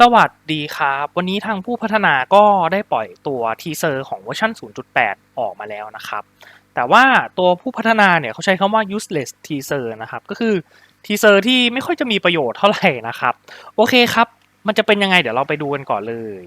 สวัสดีครับ วันนี้ทางผู้พัฒนาก็ได้ปล่อยตัวทีเซอร์ของเวอร์ชัน0.8 ออกมาแล้วนะครับ แต่ว่าตัวผู้พัฒนาเนี่ยเขาใช้คำว่า useless teaser นะครับ ก็คือทีเซอร์ที่ไม่ค่อยจะมีประโยชน์เท่าไหร่นะครับ โอเคครับ มันจะเป็นยังไงเดี๋ยวเราไปดูกันก่อนเลย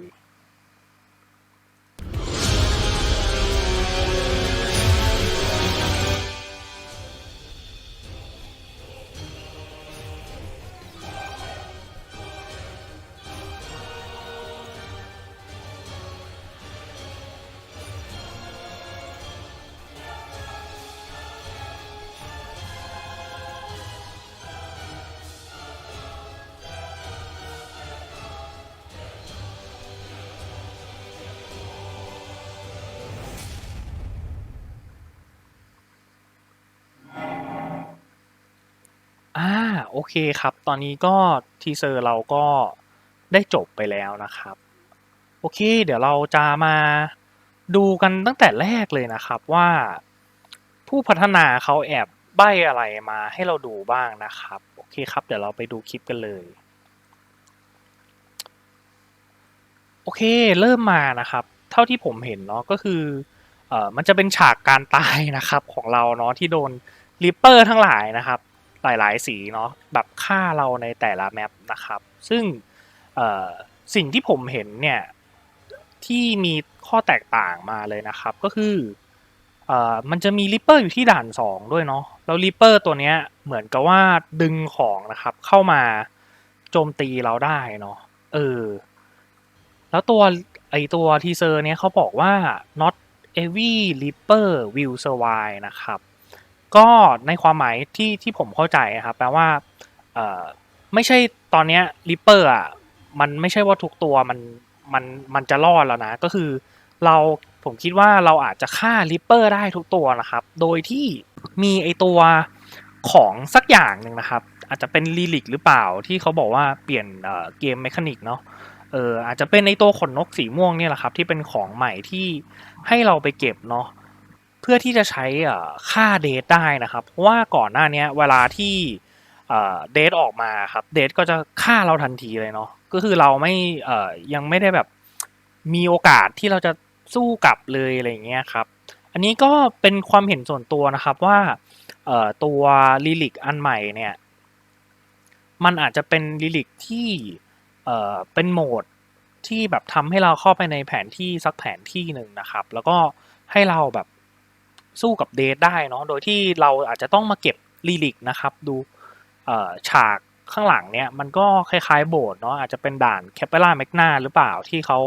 โอเคครับ ตอนนี้ก็ทีเซอร์เราก็ได้จบไปแล้วนะครับ โอเค เดี๋ยวเราจะมาดูกันตั้งแต่แรกเลยนะครับว่า ผู้พัฒนาเขาแอบใบอะไรมาให้เราดูบ้างนะครับ โอเคครับ เดี๋ยวเราไปดูคลิปกันเลย โอเค เริ่มมานะครับ เท่าที่ผมเห็นเนาะก็คือเอ่อมันจะเป็นฉากการตายนะครับของเราเนาะที่โดนริปเปอร์ทั้งหลายนะครับ หลายๆ สีเนาะแบบฆ่าเราในแต่ละแมปนะครับ ซึ่งสิ่งที่ผมเห็นเนี่ยที่มีข้อแตกต่างมาเลยนะครับ ก็คืออมันจะมีริปเปอร์อยู่ที่ด่าน 2 ด้วยเนาะแล้วริปเปอร์ตัวเนี้ยเหมือนกับว่าดึงของนะครับ เข้ามาโจมตีเราได้เนาะเออ แล้วตัวไอตัวทีเซอร์เนี้ยเขาบอกว่า not every reaper will survive นะครับ ก็ในความหมายที่ที่ผมเข้าใจนะครับแปลว่าเอ่อไม่ใช่ตอนเนี้ยริปเปอร์อะมันไม่ใช่ว่าทุกตัวมันมันมันจะรอดแล้วนะ ก็คือเราผมคิดว่าเราอาจจะฆ่าริปเปอร์ได้ทุกตัวนะครับ โดยที่มีไอตัวของสักอย่างหนึ่งนะครับ อาจจะเป็นลีลิกหรือเปล่าที่เขาบอกว่าเปลี่ยนเกมเมคานิกเนาะเอออาจจะเป็นในตัวขนนกสีม่วงเนี่ยแหละครับ ที่เป็นของใหม่ที่ให้เราไปเก็บเนาะ พื่อที่จะใช้ค่าเดทได้นะครับ เพราะว่าก่อนหน้านี้เวลาที่เดทออกมาครับเดทก็จะฆ่าเราทันทีเลยเนาะก็คือเราไม่ยังไม่ได้แบบมีโอกาสที่เราจะสู้กลับเลยอะไรเงี้ยครับ อันนี้ก็เป็นความเห็นส่วนตัวนะครับว่าตัวลิลิกอันใหม่เนี่ยมันอาจจะเป็นลิลิกที่เป็นโหมดที่แบบทำให้เราเข้าไปในแผนที่สักแผนที่หนึ่งนะครับ แล้วก็ให้เราแบบ สู้กับเดทได้เนาะโดยที่เราอาจจะต้องมาเก็บลิลิกนะครับ ดูฉากข้างหลังเนี่ยมันก็คล้ายๆโบสถ์เนาะอาจจะเป็นด่านแคปเปล่าแมกนาหรือเปล่าที่เขา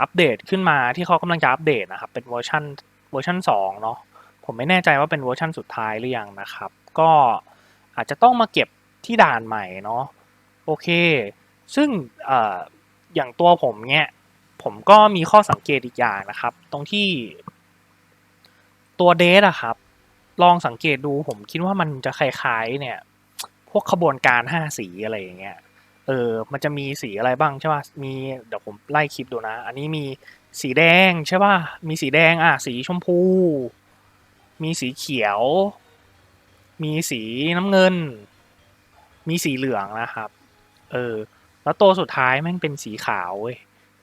อัปเดตขึ้นมาที่เขากำลังจะอัปเดตนะครับ เป็นเวอร์ชันเวอร์ชัน2เนาะผมไม่แน่ใจว่าเป็นเวอร์ชันสุดท้ายหรือยังนะครับ ก็อาจจะต้องมาเก็บที่ด่านใหม่เนาะโอเค ซึ่งออย่างตัวผมเนี่ยผมก็มีข้อสังเกตอีกอย่างนะครับ ตรงที่ ตัวเดทอะครับ ลองสังเกตดูผมคิดว่ามันจะคล้ายๆ เนี่ย พวกขบวนการห้าสีอะไรอย่างเงี้ยเออ มันจะมีสีอะไรบ้างใช่ป่ะ มีเดี๋ยวผมไล่คลิปดูนะ อันนี้มีสีแดงใช่ป่ะ มีสีแดงอะ สีชมพู มีสีเขียว มีสีน้ำเงิน มีสีเหลืองนะครับ เออ แล้วตัวสุดท้ายแม่งเป็นสีขาวเว้ย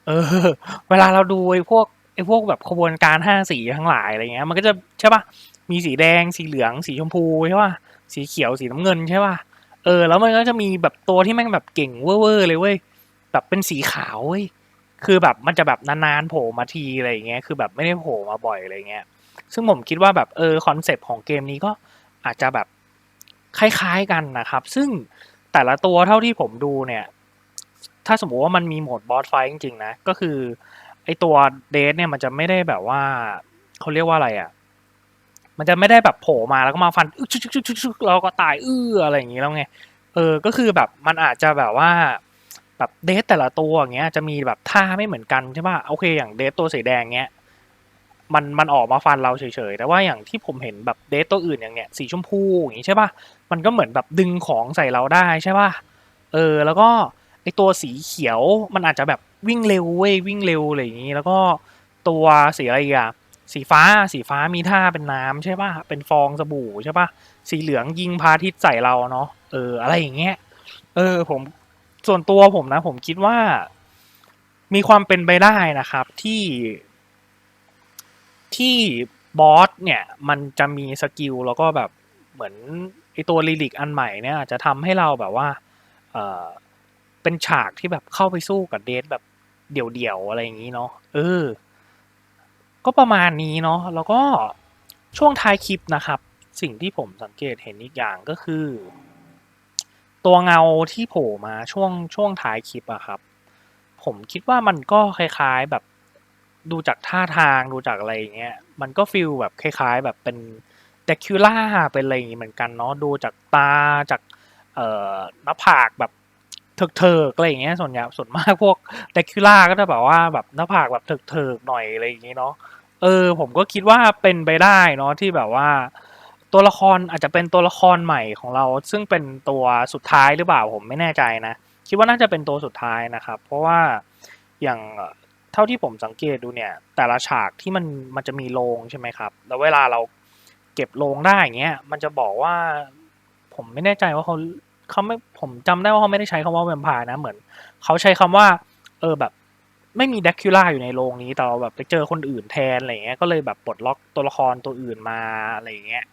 เออ เวลาเราดูไอ้พวก ไอ้พวกแบบขบวนการห้าสีทั้งหลายอะไรเงี้ย มันก็จะใช่ป่ะมีสีแดง สีเหลือง สีชมพูใช่ป่ะสีเขียว สีน้ำเงินใช่ป่ะเออ แล้วมันก็จะมีแบบตัวที่แม่งแบบเก่งเว่อร์เลยเว้ย แบบเป็นสีขาวเว้ย คือแบบมันจะแบบนานๆโผล่มาทีอะไรเงี้ย คือแบบไม่ได้โผล่มาบ่อยอะไรเงี้ย ซึ่งผมคิดว่าแบบเออคอนเซปต์ของเกมนี้ก็อาจจะแบบคล้ายๆกันนะครับ ซึ่งแต่ละตัวเท่าที่ผมดูเนี่ย ถ้าสมมติว่ามันมีโหมดบอสไฟจริงๆนะ ก็คือ ไอตัวเดทเนี่ยมันจะไม่ได้แบบว่าเขาเรียกว่าอะไรอะ มันจะไม่ได้แบบโผล่มาแล้วก็มาฟันชึกชึกชึกชึกแล้วก็ตายอื้ออะไรอย่างงี้แล้วไงเออก็คือแบบมันอาจจะแบบว่าแบบเดทแต่ละตัวอย่างเงี้ยจะมีแบบท่าไม่เหมือนกันใช่ป่ะโอเคอย่างเดทตัวสีแดงเงี้ยมันมันออกมาฟันเราเฉยๆ แต่ว่าอย่างที่ผมเห็นแบบเดทตัวอื่นอย่างเงี้ยสีชมพูอย่างงี้ใช่ป่ะ มันก็เหมือนแบบดึงของใส่เราได้ใช่ป่ะ เออ แล้วก็ไอตัวสีเขียวมันอาจจะแบบ วิ่งเร็วเว้ยวิ่งเร็วอะไรอย่างงี้ แล้วก็ตัวสีอะไรอีกะสีฟ้าสีฟ้ามีท่าเป็นน้ำใช่ป่ะเป็นฟองสบู่ใช่ป่ะสีเหลืองยิงพาทิตย์ใส่เราเนาะเอออะไรอย่างเงี้ยเออผมส่วนตัวผมนะ ผมคิดว่า มีความเป็นไปได้นะครับที่ ที่บอสเนี่ย มันจะมีสกิลแล้วก็แบบเหมือนไอตัวลิลิกอันใหม่เนี่ยอาจจะทำให้เราแบบว่า เออเป็นฉากที่แบบเข้าไปสู้กับเดทแบบ เดี่ยวๆอะไรอย่างนี้เนาะเออ ก็ประมาณนี้เนาะแล้วก็ช่วงท้ายคลิปนะครับ สิ่งที่ผมสังเกตเห็นอีกอย่างก็คือ ตัวเงาที่โผล่มาช่วงช่วงท้ายคลิปอะครับ ผมคิดว่ามันก็คล้าย ๆแบบดูจากท่าทางดูจากอะไรอย่างเงี้ยมันก็ฟีลแบบคล้ายๆ แบบเป็นเดคิล่าเป็นอะไรอย่างงี้เหมือนกันเนาะดูจากตาจากเอ่อหน้าผากแบบ เถิกๆอะไรอย่างเงี้ยส่วนใหญ่ส่วนมากพวกเดคิล่าก็จะแบบว่าแบบหน้าผากแบบเถิกๆหน่อยอะไรอย่างงี้เนาะเออผมก็คิดว่าเป็นไปได้เนาะที่แบบว่า ตัวละครอาจจะเป็นตัวละครใหม่ของเรา ซึ่งเป็นตัวสุดท้ายหรือเปล่าผมไม่แน่ใจนะ คิดว่าน่าจะเป็นตัวสุดท้ายนะครับ เพราะว่าอย่างเท่าที่ผมสังเกตดูเนี่ย แต่ละฉากที่มันมันจะมีโรงใช่ไหมครับ แล้วเวลาเราเก็บโรงได้อย่างเงี้ยมันจะบอกว่า ผมไม่แน่ใจว่าเขา เขาไม่ผมจำได้ว่าเขาไม่ได้ใช้คำว่าแวมไพร์นะเหมือนเขาใช้คำว่า เออแบบ ไม่มีเดคิล่าอยู่ในโรงนี้แต่เราแบบไปเจอคนอื่นแทนอะไรเงี้ยก็เลยแบบปลดล็อกตัวละครตัวอื่นมาอะไรเงี้ย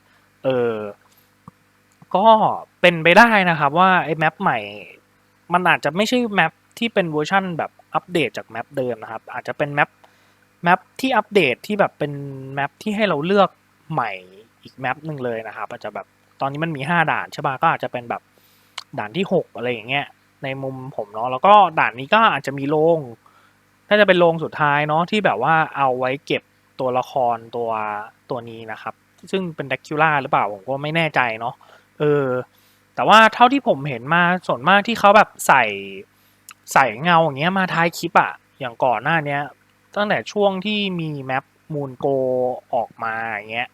เออ ก็เป็นไปได้นะครับว่าไอ้แมปใหม่ มันอาจจะไม่ใช่แมปที่เป็นเวอร์ชั่นแบบอัปเดตจากแมปเดิมนะครับ อาจจะเป็นแมปแมปที่อัปเดตที่แบบเป็นแมปที่ให้เราเลือกใหม่อีกแมปหนึ่งเลยนะครับอาจจะแบบตอนนี้มันมีห้าด่านใช่ป่ะก็อาจจะเป็นแบบ ด่านที่หกอะไรอย่างเงี้ยในมุมผมเนาะแล้วก็ด่านนี้ก็อาจจะมีโรงน่าจะเป็นโรงสุดท้ายเนาะที่แบบว่าเอาไว้เก็บตัวละครตัวตัวนี้นะครับ ซึ่งเป็นเดคิล่าหรือเปล่าผมก็ไม่แน่ใจเนาะเออแต่ว่าเท่าที่ผมเห็นมาส่วนมากที่เขาแบบใส่ใส่เงาอย่างเงี้ยมาท้ายคลิปอะอย่างก่อนหน้าเนี้ยตั้งแต่ช่วงที่มีแมปมูนโกออกมาอย่างเงี้ย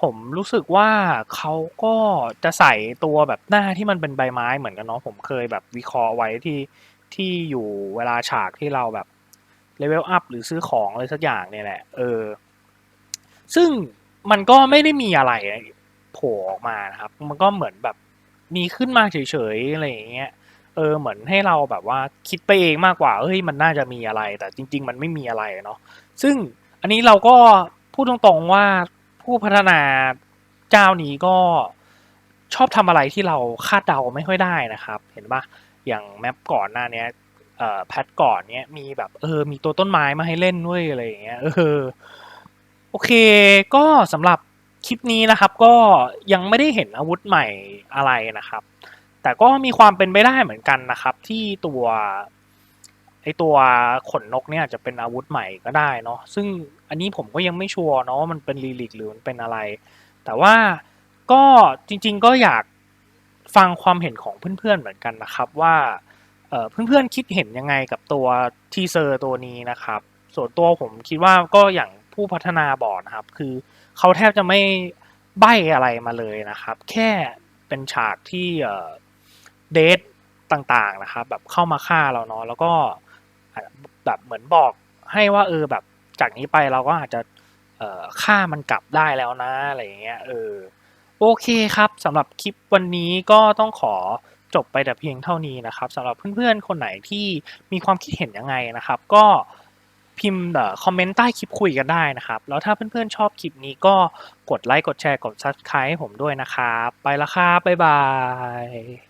ผมรู้สึกว่าเขาก็จะใส่ตัวแบบหน้าที่มันเป็นใบไม้เหมือนกันเนาะผมเคยแบบวิเคราะห์ไว้ที่ที่อยู่เวลาฉากที่เราแบบเลเวลอัพหรือซื้อของอะไรสักอย่างเนี่ยแหละเออ ซึ่งมันก็ไม่ได้มีอะไรโผล่ออกมานะครับ มันก็เหมือนแบบมีขึ้นมาเฉยๆอะไรอย่างเงี้ยเออเหมือนให้เราแบบว่าคิดไปเองมากกว่าเฮ้ยมันน่าจะมีอะไร แต่จริง ๆ มันไม่มีอะไรเนาะซึ่งอันนี้เราก็พูดตรงๆว่า ผู้พัฒนาเจ้านี้ก็ชอบทำอะไรที่เราคาดเดาไม่ค่อยได้นะครับ เห็นปะอย่างแมปก่อนหน้านี้แพทก่อนเนี้ยมีแบบเออมีตัวต้นไม้มาให้เล่นด้วยอะไรอย่างเงี้ยเออโอเคก็สำหรับคลิปนี้นะครับก็ยังไม่ได้เห็นอาวุธใหม่อะไรนะครับ แต่ก็มีความเป็นไปได้เหมือนกันนะครับ ที่ตัว ไอตัวขนนกเนี่ยอาจจะเป็นอาวุธใหม่ก็ได้เนาะซึ่งอันนี้ผมก็ยังไม่ชัวร์เนาะว่ามันเป็นลีลิกหรือมันเป็นอะไร แต่ว่าก็จริง ๆก็อยากฟังความเห็นของเพื่อนๆเหมือนกันนะครับว่าเพื่อนๆคิดเห็นยังไงกับตัวทีเซอร์ตัวนี้นะครับ ส่วนตัวผมคิดว่าก็อย่างผู้พัฒนาบอกนะครับ คือเขาแทบจะไม่ใบ้อะไรมาเลยนะครับ แค่เป็นฉากที่เอ่อเดทต่างๆนะครับ แบบเข้ามาฆ่าเราเนาะแล้วก็ แบบเหมือนบอกให้ว่าเออแบบจากนี้ไปเราก็อาจจะเอ่อฆ่ามันกลับได้แล้วนะอะไรอย่างเงี้ยเออโอเคครับสำหรับคลิปวันนี้ก็ต้องขอจบไปแต่เพียงเท่านี้นะครับสำหรับเพื่อนๆ คนไหนที่มีความคิดเห็นยังไงนะครับ ก็พิมพ์คอมเมนต์ใต้คลิปคุยกันได้นะครับ แล้วถ้าเพื่อนๆชอบคลิปนี้ก็กดไลค์กดแชร์กด subscribe ให้ผมด้วยนะครับ ไปละครับ บ๊ายบาย